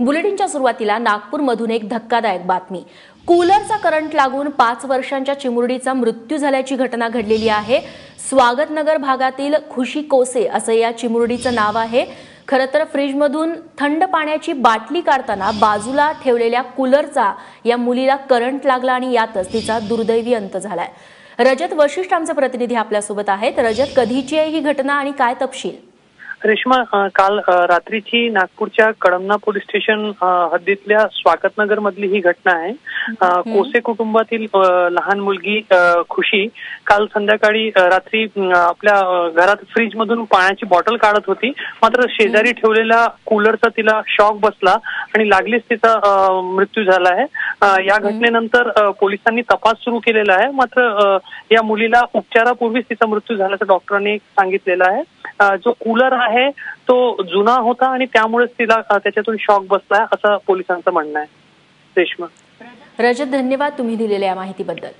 बुलेटिनच्या सुरुवातीला नागपूरमधून एक धक्कादायक बातमी. कूलरचा करंट लागून पाच वर्षांच्या चिमुरडीचा मृत्यू झाल्याची घटना घडलेली आहे. स्वागतनगर भागातील खुशी कोसे असं या चिमुरडीचं नाव आहे. खरं तर फ्रीजमधून थंड पाण्याची बाटली काढताना बाजूला ठेवलेल्या कूलरचा या मुलीला करंट लागला आणि यातच तिचा दुर्दैवी अंत झालाय. रजत वशिष्ठ आमचे प्रतिनिधी आपल्यासोबत आहेत. रजत कधीची आहे ही घटना आणि काय तपशील? रेश्मा काल रात्रीची नागपूरच्या कळमना पोलीस स्टेशन हद्दीतल्या स्वागतनगर मधली ही घटना आहे. कोसे कुटुंबातील लहान मुलगी खुशी काल संध्याकाळी रात्री आपल्या घरात फ्रीज मधून पाण्याची बॉटल काढत होती. मात्र शेजारी ठेवलेल्या कूलरचा तिला शॉक बसला आणि लागलीच तिचा मृत्यू झाला आहे. या घटनेनंतर पोलिसांनी तपास सुरू केलेला आहे. मात्र या मुलीला उपचारापूर्वीच तिचा मृत्यू झाल्याचं डॉक्टरांनी सांगितलेलं आहे. जो कूलर आहे तो जुना होता आणि त्यामुळेच तिला त्याच्यातून शॉक बसलाय असं पोलिसांचं म्हणणं आहे. रेश्मा. रजत धन्यवाद तुम्ही दिलेल्या या माहितीबद्दल.